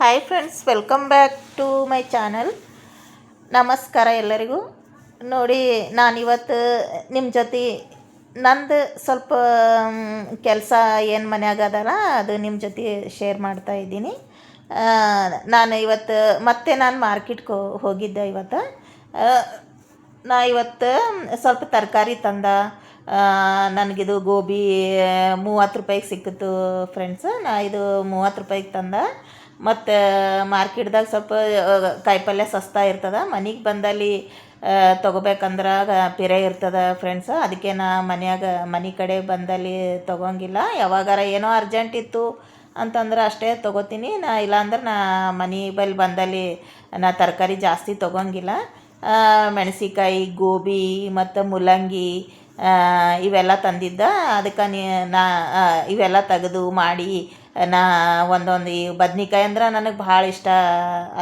Hi friends welcome back to my channel ನಮಸ್ಕಾರ ಎಲ್ಲರಿಗೂ. ನೋಡಿ, ನಾನಿವತ್ತು ನಿಮ್ಮ ಜೊತೆ ನಂದು ಸ್ವಲ್ಪ ಕೆಲಸ ಏನು ಮನ್ಯಾಗ ಅದಲ್ಲ, ಅದು ನಿಮ್ಮ ಜೊತೆ ಶೇರ್ ಮಾಡ್ತಾ ಇದ್ದೀನಿ. ನಾನು ಇವತ್ತು ಮತ್ತೆ ನಾನು ಮಾರ್ಕೆಟ್ಗೆ ಹೋಗಿದ್ದೆ ಇವತ್ತು. ನಾ ಇವತ್ತು ಸ್ವಲ್ಪ ತರಕಾರಿ ತಂದ. ನನಗಿದು ಗೋಬಿ, ಮೂವತ್ತು ರೂಪಾಯಿಗೆ ಸಿಕ್ಕಿತು ಫ್ರೆಂಡ್ಸ್ ನಾ ಇದು ಮೂವತ್ತು ರೂಪಾಯಿಗೆ ತಂದ. ಮತ್ತು ಮಾರ್ಕೆಟ್ದಾಗ ಸ್ವಲ್ಪ ಕಾಯಿಪಲ್ಯ ಸಸ್ತಾ ಇರ್ತದ. ಮನೆಗೆ ಬಂದಲ್ಲಿ ತೊಗೋಬೇಕಂದ್ರೆ ಪಿರೆ ಇರ್ತದ ಫ್ರೆಂಡ್ಸ್ ಅದಕ್ಕೆ ನಾ ಮನ್ಯಾಗ, ಮನೆ ಕಡೆ ಬಂದಲ್ಲಿ ತೊಗೊಂಗಿಲ್ಲ. ಯಾವಾಗಾರ ಏನೋ ಅರ್ಜೆಂಟ್ ಇತ್ತು ಅಂತಂದ್ರೆ ಅಷ್ಟೇ ತೊಗೋತೀನಿ. ನಾ ಇಲ್ಲಾಂದ್ರೆ ನಾ ಮನೆ ಬಳಿ ಬಂದಲ್ಲಿ ನಾ ತರಕಾರಿ ಜಾಸ್ತಿ ತೊಗೊಂಗಿಲ್ಲ. ಮೆಣಸಿಕಾಯಿ, ಗೋಬಿ ಮತ್ತು ಮೂಲಂಗಿ ಇವೆಲ್ಲ ತಂದಿದ್ದ. ಅದಕ್ಕೆ ನೀ, ನಾ ಇವೆಲ್ಲ ತೆಗೆದು ಮಾಡಿ ನಾ ಒಂದೊಂದು ಈ ಬದ್ನಿಕಾಯಿ ಅಂದ್ರೆ ನನಗೆ ಭಾಳ ಇಷ್ಟ.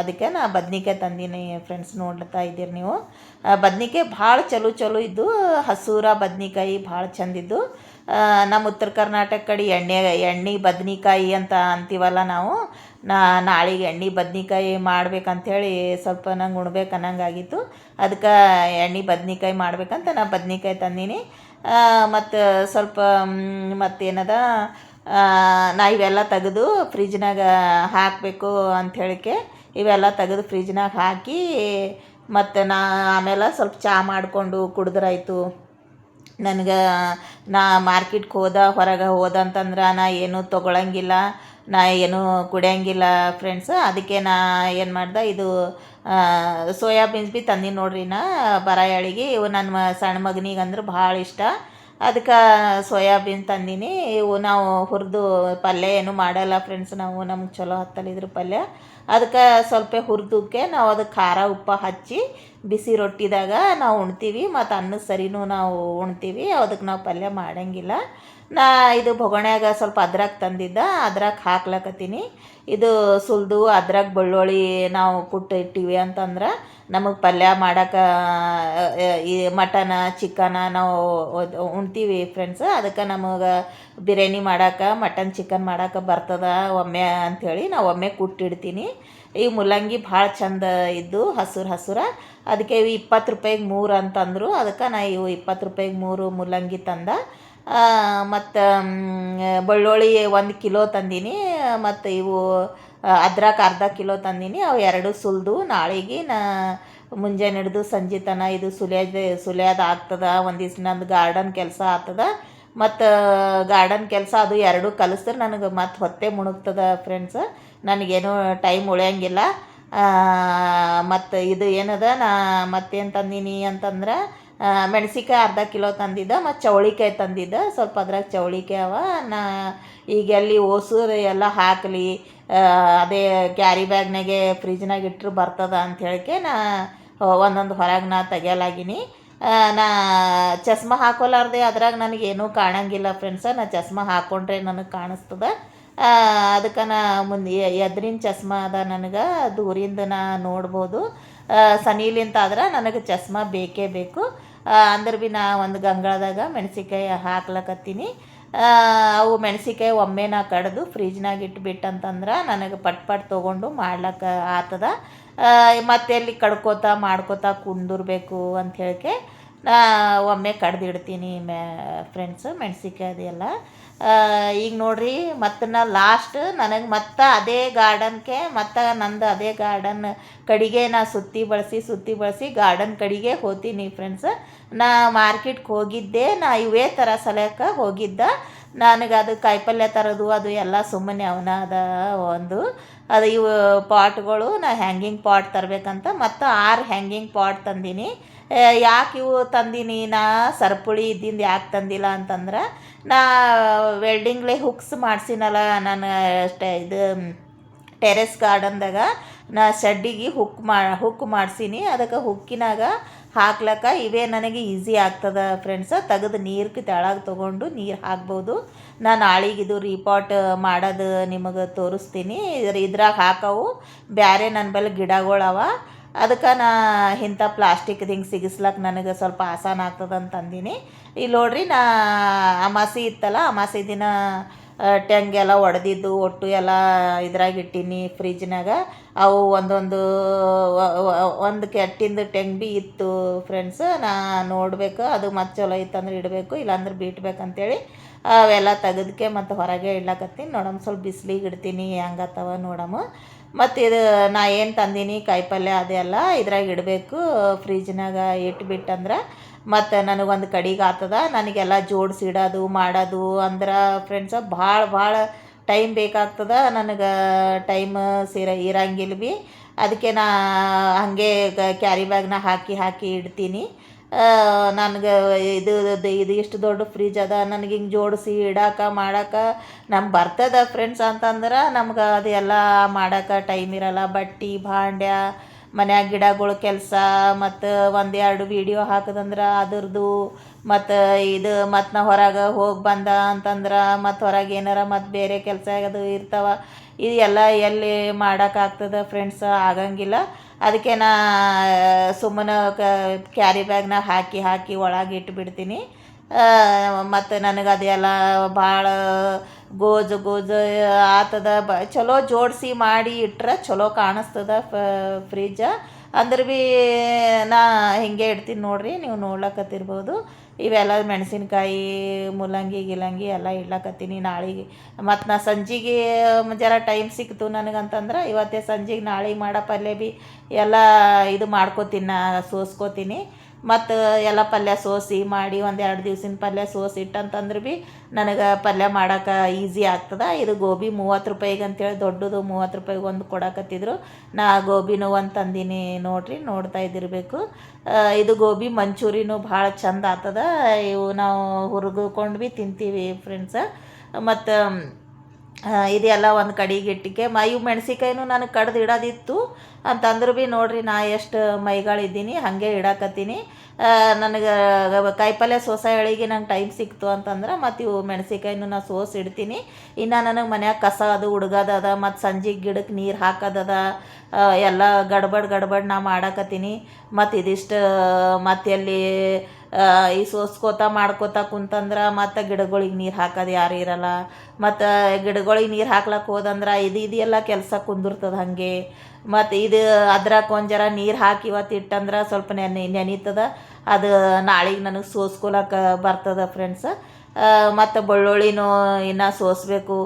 ಅದಕ್ಕೆ ನಾ ಬದ್ನಿಕಾಯಿ ತಂದೀನಿ ಫ್ರೆಂಡ್ಸ್ ನೋಡ್ತಾ ಇದ್ದೀರಿ ನೀವು. ಬದ್ನಿಕಾಯಿ ಭಾಳ ಚಲೋ ಚಲೋ ಇದ್ದು, ಹಸೂರ ಬದ್ನಿಕಾಯಿ ಭಾಳ ಚಂದಿದ್ದು ನಮ್ಮ ಉತ್ತರ ಕರ್ನಾಟಕ ಕಡೆ ಎಣ್ಣೆ ಎಣ್ಣೆ ಬದ್ನಿಕಾಯಿ ಅಂತ ಅಂತೀವಲ್ಲ ನಾವು, ನಾ, ನಾಳೆಗೆ ಎಣ್ಣೆ ಬದ್ನಿಕಾಯಿ ಮಾಡ್ಬೇಕಂಥೇಳಿ ಸ್ವಲ್ಪ ನಂಗೆ ಉಣ್ಬೇಕು ಅನ್ನಂಗಾಗಿತ್ತು. ಅದಕ್ಕೆ ಎಣ್ಣೆ ಬದ್ನಿಕಾಯಿ ಮಾಡ್ಬೇಕಂತ ನಾ ಬದ್ನಿಕಾಯಿ ತಂದೀನಿ. ಮತ್ತು ಸ್ವಲ್ಪ ಮತ್ತೇನದ ನಾ ಇವೆಲ್ಲ ತೆಗೆದು ಫ್ರಿಜ್ನಾಗ ಹಾಕಬೇಕು ಅಂಥೇಳಿಕೆ ಇವೆಲ್ಲ ತೆಗೆದು ಫ್ರಿಜ್ನಾಗ ಹಾಕಿ ಮತ್ತು ನಾ ಆಮೇಲೆ ಸ್ವಲ್ಪ ಚಹಾ ಮಾಡಿಕೊಂಡು ಕುಡಿದ್ರಾಯ್ತು. ನನಗೆ ನಾ ಮಾರ್ಕೆಟ್ಗೆ ಹೋದ, ಹೊರಗೆ ಹೋದ ಅಂತಂದ್ರೆ ನಾ ಏನೂ ತೊಗೊಳಂಗಿಲ್ಲ, ನಾ ಏನೂ ಕುಡಿಯಂಗಿಲ್ಲ ಫ್ರೆಂಡ್ಸ್ ಅದಕ್ಕೆ ನಾ ಏನು ಮಾಡ್ದೆ, ಇದು ಸೋಯಾಬೀನ್ಸ್ ಭೀ ತಂದೀನಿ ನೋಡ್ರಿ ನಾ ಬರಾಯಾಳಿಗೆ. ಇವು ನನ್ನ ಸಣ್ಣ ಮಗನಿಗೆ ಅಂದ್ರೆ ಭಾಳ ಇಷ್ಟ. ಅದಕ್ಕೆ ಸೋಯಾಬೀನ್ ತಂದೀನಿ. ಇವು ನಾವು ಹುರಿದು ಪಲ್ಯ ಏನು ಮಾಡಲ್ಲ ಫ್ರೆಂಡ್ಸ್ ನಾವು, ನಮ್ಗೆ ಚಲೋ ಹತ್ತಲಿದ್ರು ಪಲ್ಯ. ಅದಕ್ಕೆ ಸ್ವಲ್ಪ ಹುರಿದಕ್ಕೆ ನಾವು ಅದಕ್ಕೆ ಖಾರ, ಉಪ್ಪು ಹಚ್ಚಿ ಬಿಸಿ ರೊಟ್ಟಿದಾಗ ನಾವು ಉಣ್ತೀವಿ. ಮತ್ತು ಅನ್ನದ ಸರಿನೂ ನಾವು ಉಣ್ತೀವಿ. ಅದಕ್ಕೆ ನಾವು ಪಲ್ಯ ಮಾಡೋಂಗಿಲ್ಲ. ನಾ ಇದು ಬೊಗಣ್ಯಾಗ ಸ್ವಲ್ಪ ಅದ್ರಾಗ ತಂದಿದ್ದ. ಅದ್ರಾಗ ಹಾಕ್ಲಕತ್ತೀನಿ. ಇದು ಸುಲಿದು, ಅದ್ರಾಗ ಬೆಳ್ಳುಳ್ಳಿ ನಾವು ಕುಟ್ಟು ಇಟ್ಟಿವಿ ಅಂತಂದ್ರೆ ನಮಗೆ ಪಲ್ಯ ಮಾಡೋಕೆ ಈ ಮಟನ, ಚಿಕನ ನಾವು ಉಣ್ತೀವಿ ಫ್ರೆಂಡ್ಸ್ ಅದಕ್ಕೆ ನಮಗೆ ಬಿರಿಯಾನಿ ಮಾಡಕ್ಕೆ ಮಟನ್, ಚಿಕನ್ ಮಾಡಕ್ಕೆ ಬರ್ತದ ಒಮ್ಮೆ ಅಂಥೇಳಿ ನಾವು ಒಮ್ಮೆ ಕುಟ್ಟಿಡ್ತೀನಿ. ಈ ಮೂಲಂಗಿ ಭಾಳ ಚಂದ ಇದ್ದು ಹಸುರು ಹಸುರ. ಅದಕ್ಕೆ ಇವು ಇಪ್ಪತ್ತು ರೂಪಾಯಿಗೆ ಮೂರು ಅಂತಂದರು. ಅದಕ್ಕೆ ನಾ ಇವು ಇಪ್ಪತ್ತು ರೂಪಾಯಿಗೆ ಮೂರು ಮೂಲಂಗಿ ತಂದ. ಮತ್ತು ಬೆಳ್ಳುಳ್ಳಿ ಒಂದು ಕಿಲೋ ತಂದೀನಿ. ಮತ್ತು ಇವು ಅದ್ರಕ ಅರ್ಧ ಕಿಲೋ ತಂದೀನಿ. ಅವು ಎರಡು ಸುಲಿದು, ನಾಳೆಗೆ ನಾ ಮುಂಜಾನೆ ಹಿಡ್ದು ಸಂಜೆ ತನ ಇದು ಸುಲಿಯೋದು ಸುಲಿಯೋದು ಆಗ್ತದ. ಒಂದು ನಂದು ಗಾರ್ಡನ್ ಕೆಲಸ ಆಗ್ತದ. ಮತ್ತು ಗಾರ್ಡನ್ ಕೆಲಸ ಅದು ಎರಡು ಕಲಿಸಿದ್ರೆ ನನಗೆ ಮತ್ತೆ ಹೊತ್ತೆ ಮುಣುಗ್ತದ ಫ್ರೆಂಡ್ಸ್. ನನಗೇನು ಟೈಮ್ ಉಳಿಯಂಗಿಲ್ಲ. ಮತ್ತು ಇದು ಏನದ, ನಾ ಮತ್ತೇನು ತಂದೀನಿ ಅಂತಂದ್ರೆ ಮೆಣಸಿಕಾಯಿ ಅರ್ಧ ಕಿಲೋ ತಂದಿದ್ದ, ಮತ್ತು ಚೌಳಿಕಾಯಿ ತಂದಿದ್ದ. ಸ್ವಲ್ಪ ಅದ್ರಾಗ ಚೌಳಿಕಾಯಿ ಅವ. ನಾ ಈಗ ಎಲ್ಲಿ ಓಸೂರು ಎಲ್ಲ ಹಾಕಲಿ ಅದೇ ಕ್ಯಾರಿ ಬ್ಯಾಗ್ನಾಗೆ ಫ್ರಿಜ್ನಾಗ ಇಟ್ಟರು ಬರ್ತದ ಅಂತ ಹೇಳಿಕೆ ನಾ ಒಂದೊಂದು ಹೊರಗೆ ನಾ ತೆಗಿಯಲಾಗಿನಿ. ನಾ ಚಸ್ಮ ಹಾಕೋಲಾರ್ದೆ ಅದ್ರಾಗ ನನಗೇನೂ ಕಾಣಂಗಿಲ್ಲ ಫ್ರೆಂಡ್ಸ ನಾ ಚಸ್ಮ ಹಾಕ್ಕೊಂಡ್ರೆ ನನಗೆ ಕಾಣಿಸ್ತದೆ. ಅದಕ್ಕೆ ನಾ ಮುಂದೆ ಎದ್ರಿನ ಚಸ್ಮ ಅದ ನನಗೆ, ದೂರಿಂದ ನಾ ನೋಡ್ಬೋದು. ಸನಿಲಿಂತ ಆದ್ರೆ ನನಗೆ ಚಸ್ಮ ಬೇಕೇ ಬೇಕು. ಅಂದ್ರೆ ಭೀ ನಾ ಒಂದು ಗಂಗಳದಾಗ ಮೆಣಸಿಕಾಯಿ ಹಾಕ್ಲಕತ್ತೀನಿ. ಅವು ಮೆಣಸಿಕಾಯಿ ಒಮ್ಮೆ ನಾ ಕಡ್ದು ಫ್ರಿಜ್ನಾಗ ಇಟ್ಬಿಟ್ಟು ಅಂತಂದ್ರೆ ನನಗೆ ಪಟ್ ಪಟ್ ತೊಗೊಂಡು ಮಾಡ್ಲಿಕ್ಕೆ ಆತದ. ಮತ್ತೆ ಎಲ್ಲಿ ಕಡ್ಕೋತಾ ಮಾಡ್ಕೋತಾ ಕುಂದಿರ್ಬೇಕು ಅಂತ ಹೇಳಿಕೆ ನಾ ಒಮ್ಮೆ ಕಡ್ದಿಡ್ತೀನಿ ಮೆ ಫ್ರೆಂಡ್ಸು ಮೆಣಸಿಕಾಯಿ ಅದೆಲ್ಲ. ಈಗ ನೋಡ್ರಿ ಮತ್ತು ನಾ ಲಾಸ್ಟ್ ನನಗೆ ಮತ್ತೆ ಅದೇ ಗಾರ್ಡನ್ಗೆ ಮತ್ತು ನಂದು ಅದೇ ಗಾರ್ಡನ್ ಕಡೆಗೆ ನಾ ಸುತ್ತಿ ಬಳಸಿ ಸುತ್ತಿ ಬಳಸಿ ಗಾರ್ಡನ್ ಕಡೆಗೆ ಹೋತೀನಿ ಫ್ರೆಂಡ್ಸ್ ನಾ ಮಾರ್ಕೆಟ್ಗೆ ಹೋಗಿದ್ದೆ, ನಾ ಇವೇ ಥರ ಸಲಕ್ಕೆ ಹೋಗಿದ್ದೆ. ನನಗೆ ಅದು ಕಾಯಿಪಲ್ಯ ತರೋದು, ಅದು ಎಲ್ಲ ಸುಮ್ಮನೆ ಅವನ ಅದ ಒಂದು. ಅದು ಇವು ಪಾಟ್ಗಳು ನಾ ಹ್ಯಾಂಗಿಂಗ್ ಪಾಟ್ ತರಬೇಕಂತ ಮತ್ತು ಆರು ಹ್ಯಾಂಗಿಂಗ್ ಪಾಟ್ ತಂದೀನಿ. ಯಾಕೆ ಇವು ತಂದೀನಿ ನಾ, ಸರ್ಪುಳಿ ಇದ್ದಿಂದ ಯಾಕೆ ತಂದಿಲ್ಲ ಅಂತಂದ್ರೆ ನಾ ವೆಲ್ಡಿಂಗ್ಲೆ ಹುಕ್ಸ್ ಮಾಡ್ಸಿನಲ್ಲ ನಾನು ಅಷ್ಟೇ ಇದು ಟೆರೆಸ್ ಗಾರ್ಡನ್ದಾಗ, ನಾ ಶೆಡ್ಡಿಗೆ ಹುಕ್ ಮಾ, ಹುಕ್ ಮಾಡ್ಸೀನಿ. ಅದಕ್ಕೆ ಹುಕ್ಕಿನಾಗ ಹಾಕ್ಲಕ್ಕ, ಇವೇ ನನಗೆ ಈಸಿ ಆಗ್ತದ ಫ್ರೆಂಡ್ಸ ತೆಗೆದು ನೀರು ತೆಳಗೆ ತೊಗೊಂಡು ನೀರು ಹಾಕ್ಬೋದು. ನಾನು ನಾಳೆಗೆ ಇದು ರೀಪಾಟ್ ಮಾಡೋದು ನಿಮಗೆ ತೋರಿಸ್ತೀನಿ. ಇದ್ರ ಇದ್ರಾಗ ಹಾಕವು. ಬೇರೆ ನನ್ನ ಬಳಿ ಗಿಡಗಳವ ಅದಕ್ಕೆ ನಾ ಇಂಥ ಪ್ಲಾಸ್ಟಿಕ್ದು ಹಿಂಗೆ ಸಿಗಿಸ್ಲಕ್ಕೆ ನನಗೆ ಸ್ವಲ್ಪ ಆಸಾನ ಆಗ್ತದೆ ಅಂತ ಅಂದೀನಿ. ಇಲ್ಲಿ ನೋಡ್ರಿ, ನಾ ಅಮಾಸಿ ಇತ್ತಲ್ಲ, ಅಮಾಸಿ ದಿನ ಟೆಂಗೆಲ್ಲ ಒಡೆದಿದ್ದು, ಒಟ್ಟು ಎಲ್ಲ ಇದ್ರಾಗ ಇಟ್ಟೀನಿ ಫ್ರಿಜ್ನಾಗ. ಅವು ಒಂದೊಂದು ಒಂದು ಕೆಟ್ಟಿಂದು ಟೆಂಗ್ ಭೀ ಇತ್ತು ಫ್ರೆಂಡ್ಸ್, ನಾ ನೋಡಬೇಕು, ಅದು ಮತ್ತೆ ಚಲೋ ಇತ್ತಂದ್ರೆ ಇಡಬೇಕು, ಇಲ್ಲಾಂದ್ರೆ ಬಿಟ್ಬೇಕಂತೇಳಿ ಅವೆಲ್ಲ ತೆಗೆದಕ್ಕೆ ಮತ್ತು ಹೊರಗೆ ಇಡ್ಲಕತ್ತೀನಿ. ನೋಡಮ್ಮ ಸ್ವಲ್ಪ ಬಿಸಿಲಿಗೆ ಇಡ್ತೀನಿ ಹೆಂಗತ್ತವ ನೋಡಮ್ಮ ಮತ್ತು ಇದು ನಾ ಏನು ತಂದೀನಿ, ಕಾಯಿಪಲ್ಯ ಅದೆಲ್ಲ ಇದ್ರಾಗ ಇಡಬೇಕು, ಫ್ರಿಜ್ನಾಗ ಇಟ್ಬಿಟ್ಟಂದ್ರೆ ಮತ್ತು ನನಗೊಂದು ಕಡಿಗೆ ಆಗ್ತದ ನನಗೆಲ್ಲ ಜೋಡಿಸಿಡೋದು, ಮಾಡೋದು ಅಂದ್ರೆ ಫ್ರೆಂಡ್ಸ ಭಾಳ ಭಾಳ ಟೈಮ್ ಬೇಕಾಗ್ತದ. ನನಗೆ ಟೈಮ್ ಸಿರ ಇರಂಗಿಲ್ಲ ಭೀ ಅದಕ್ಕೆ ನಾ ಹಾಗೆ ಕ್ಯಾರಿ ಬ್ಯಾಗ್ನ ಹಾಕಿ ಹಾಕಿ ಇಡ್ತೀನಿ. ನನಗೆ ಇದು ಇದು ಇಷ್ಟು ದೊಡ್ಡ ಫ್ರಿಜ್ ಅದ, ನನಗೆ ಹಿಂಗೆ ಜೋಡಿಸಿ ಇಡಾಕ ಮಾಡಕ್ಕೆ ನಮ್ಗೆ ಬರ್ತದ ಫ್ರೆಂಡ್ಸ್ ಅಂತಂದ್ರೆ ನಮ್ಗೆ ಅದೆಲ್ಲ ಮಾಡಾಕ ಟೈಮ್ ಇರಲ್ಲ. ಬಟ್ಟಿ, ಭಾಂಡ್ಯ, ಮನ್ಯಾಗ ಗಿಡಗಳು ಕೆಲಸ, ಮತ್ತು ಒಂದೆರಡು ವೀಡಿಯೋ ಹಾಕದಂದ್ರೆ ಅದ್ರದ್ದು ಮತ್ತು ಇದು, ಮತ್ತು ನಾ ಹೊರಗೆ ಹೋಗಿ ಬಂದ ಅಂತಂದ್ರೆ ಮತ್ತು ಹೊರಗೆ ಏನಾರ ಮತ್ತು ಬೇರೆ ಕೆಲಸ ಅದು ಇರ್ತಾವ. ಇದು ಎಲ್ಲ ಎಲ್ಲಿ ಮಾಡೋಕ್ಕಾಗ್ತದ ಫ್ರೆಂಡ್ಸ್ ಆಗಂಗಿಲ್ಲ. ಅದಕ್ಕೆ ನಾ ಸುಮ್ಮನೆ ಕ್ಯಾರಿ ಬ್ಯಾಗ್ನಾಗ ಹಾಕಿ ಹಾಕಿ ಒಳಗೆ ಇಟ್ಬಿಡ್ತೀನಿ. ಮತ್ತು ನನಗೆ ಅದೆಲ್ಲ ಭಾಳ ಗೋಜು ಗೋಜು, ಆತದ, ಬ, ಚಲೋ ಜೋಡಿಸಿ ಮಾಡಿ ಇಟ್ರೆ ಚಲೋ ಕಾಣಿಸ್ತದ ಫ್ರಿಜ್ಜ ಅಂದ್ರೆ ಭೀ ನಾ ಹಿಂಗೆ ಇಡ್ತೀನಿ ನೋಡಿರಿ, ನೀವು ನೋಡ್ಲಕತ್ತಿರ್ಬೋದು. ಇವೆಲ್ಲ ಮೆಣಸಿನ್ಕಾಯಿ, ಮೂಲಂಗಿ, ಗಿಲಂಗಿ ಎಲ್ಲ ಇಡ್ಲಕತ್ತೀನಿ ನಾಳೆಗೆ. ಮತ್ತು ನಾ ಸಂಜೆಗೆ ಜರ ಟೈಮ್ ಸಿಕ್ತು ನನಗಂತಂದ್ರೆ ಇವತ್ತೇ ಸಂಜೆಗೆ ನಾಳೆಗೆ ಮಾಡೋ ಪಲ್ಯ ಭೀ ಎಲ್ಲ ಇದು ಮಾಡ್ಕೋತೀನಿ, ನಾ ಸೋಸ್ಕೋತೀನಿ. ಮತ್ತು ಎಲ್ಲ ಪಲ್ಯ ಸೋಸಿ ಮಾಡಿ ಒಂದು ಎರಡು ದಿವ್ಸಿನ ಪಲ್ಯ ಸೋಸಿ ಇಟ್ಟಂತಂದ್ರೆ ಭೀ ನನಗೆ ಪಲ್ಯ ಮಾಡಕ್ಕೆ ಈಸಿ ಆಗ್ತದೆ. ಇದು ಗೋಬಿ ಮೂವತ್ತು ರೂಪಾಯಿಗೆ ಅಂತೇಳಿ ದೊಡ್ಡದು ಮೂವತ್ತು ರೂಪಾಯಿಗೆ ಒಂದು ಕೊಡಕತ್ತಿದ್ರು. ನಾ ಗೋಬಿನೂ ಒಂದು ತಂದೀನಿ ನೋಡಿರಿ ನೋಡ್ತಾ ಇದ್ದಿರಬೇಕು. ಇದು ಗೋಬಿ ಮಂಚೂರಿನೂ ಭಾಳ ಚಂದ ಆಗ್ತದ. ಇವು ನಾವು ಹುರಿದುಕೊಂಡು ಭೀ ತಿಂತೀವಿ ಫ್ರೆಂಡ್ಸ ಮತ್ತು ಇದೆಲ್ಲ ಒಂದು ಕಡೆಗೆ ಇಟ್ಟಿಕೆ. ಮ, ಇವು ನಾನು ನನಗೆ ಕಡ್ದು ಇಡೋದಿತ್ತು. ಅಂತಂದ್ರೆ ಭೀ ನೋಡಿರಿ ನಾ ಎಷ್ಟು ಮೈಗಳಿದ್ದೀನಿ, ಹಾಗೆ ಇಡಾಕತ್ತೀನಿ. ನನಗೆ ಕಾಯಿಪಲ್ಯ ಸೋಸ ಎಳಿಗೆ ನಂಗೆ ಟೈಮ್ ಸಿಕ್ತು ಅಂತಂದ್ರೆ ಮತ್ತು ಇವು ಮೆಣಸಿನ್ಕಾಯಿನೂ ನಾ ಸೋಸಿ ಇಡ್ತೀನಿ. ಇನ್ನು ನನಗೆ ಮನ್ಯಾಗ ಕಸ ಅದು ಹುಡುಗದದ ಮತ್ತು ಸಂಜೆಗೆ ಗಿಡಕ್ಕೆ ನೀರು ಹಾಕೋದದ ಎಲ್ಲ ಗಡ್ಬಡ್ ಗಡ್ಬಡ್ ನಾ ಮಾಡಾಕತ್ತೀನಿ. ಮತ್ತು ಇದಿಷ್ಟು ಮತ್ತೆ ಎಲ್ಲಿ ಈ ಸೋಸ್ಕೋತಾ ಮಾಡ್ಕೋತಾ ಕುಂತಂದ್ರೆ ಮತ್ತು ಗಿಡಗಳಿಗೆ ನೀರು ಹಾಕೋದು ಯಾರು ಇರಲ್ಲ. ಮತ್ತು ಗಿಡಗಳಿಗೆ ನೀರು ಹಾಕ್ಲಕ್ಕೆ ಹೋದಂದ್ರೆ ಇದು ಇದೆಲ್ಲ ಕೆಲಸ ಕುಂದಿರ್ತದೆ ಹಾಗೆ. ಮತ್ತು ಇದು ಅದ್ರಾಗ ಒಂದು ನೀರು ಹಾಕಿ ಇವತ್ತು ಇಟ್ಟಂದ್ರೆ ಸ್ವಲ್ಪ ನೆನೆ, ನೆನೀತದ. ಅದು ನಾಳೆಗೆ ನನಗೆ ಸೋಸ್ಕೊಳಕ್ಕೆ ಬರ್ತದೆ ಫ್ರೆಂಡ್ಸ. ಮತ್ತು ಬೆಳ್ಳುಳ್ಳಿನೂ ಇನ್ನು ಸೋಸಬೇಕು.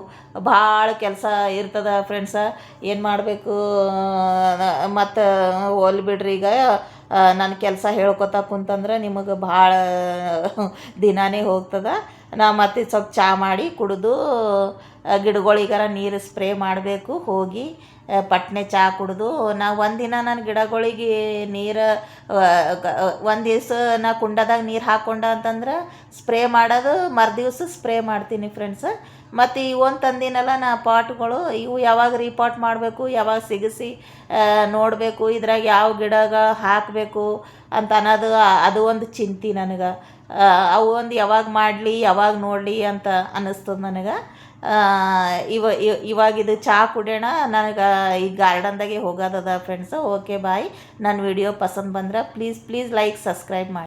ಭಾಳ ಕೆಲಸ ಇರ್ತದ ಫ್ರೆಂಡ್ಸ. ಏನು ಮಾಡಬೇಕು? ಮತ್ತು ಹೋಲ್ ಬಿಡ್ರಿ ಈಗ. ನನ್ನ ಕೆಲಸ ಹೇಳ್ಕೊತ ಕುಂತಂದ್ರೆ ನಿಮಗೆ ಭಾಳ ದಿನಾನೇ ಹೋಗ್ತದೆ. ನಾ ಮತ್ತೆ ಸ್ವಲ್ಪ ಚಹಾ ಮಾಡಿ ಕುಡಿದು ಗಿಡಗಳಿಗಾರ ನೀರು ಸ್ಪ್ರೇ ಮಾಡಬೇಕು. ಹೋಗಿ ಪಟ್ನೆ ಚಹಾ ಕುಡಿದು, ನಾ ಒಂದಿನ ನನ್ನ ಗಿಡಗಳಿಗೆ ನೀರು ಒಂದು ದಿವ್ಸ ನಾ ಕುಂಡದಾಗ ನೀರು ಹಾಕ್ಕೊಂಡ ಅಂತಂದ್ರೆ ಸ್ಪ್ರೇ ಮಾಡೋದು, ಮರುದಿವ್ಸ ಸ್ಪ್ರೇ ಮಾಡ್ತೀನಿ ಫ್ರೆಂಡ್ಸ. ಮತ್ತು ಇವೊಂದು ತಂದಿನಲ್ಲ ನಾ ಪಾಟ್ಗಳು, ಇವು ಯಾವಾಗ ರೀಪಾಟ್ ಮಾಡಬೇಕು, ಯಾವಾಗ ಸಿಗಿಸಿ ನೋಡಬೇಕು, ಇದ್ರಾಗ ಯಾವ ಗಿಡಗಳು ಹಾಕಬೇಕು ಅಂತ ಅನ್ನೋದು ಅದು ಒಂದು ಚಿಂತೆ ನನಗೆ. ಅವು ಒಂದು ಯಾವಾಗ ಮಾಡಲಿ, ಯಾವಾಗ ನೋಡಲಿ ಅಂತ ಅನ್ನಿಸ್ತದೆ ನನಗೆ. ಇವ ಇವಾಗಿದು ಚಹಾ ಕುಡಿಯೋಣ, ನನಗೆ ಈ ಗಾರ್ಡನ್ದಾಗೆ ಹೋಗೋದದ ಫ್ರೆಂಡ್ಸು ಓಕೆ ಬಾಯ್ ನನ್ನ ವಿಡಿಯೋ ಪಸಂದ್ ಬಂದ್ರೆ ಪ್ಲೀಸ್ ಪ್ಲೀಸ್ ಲೈಕ್ ಸಬ್ಸ್ಕ್ರೈಬ್ ಮಾಡಿ.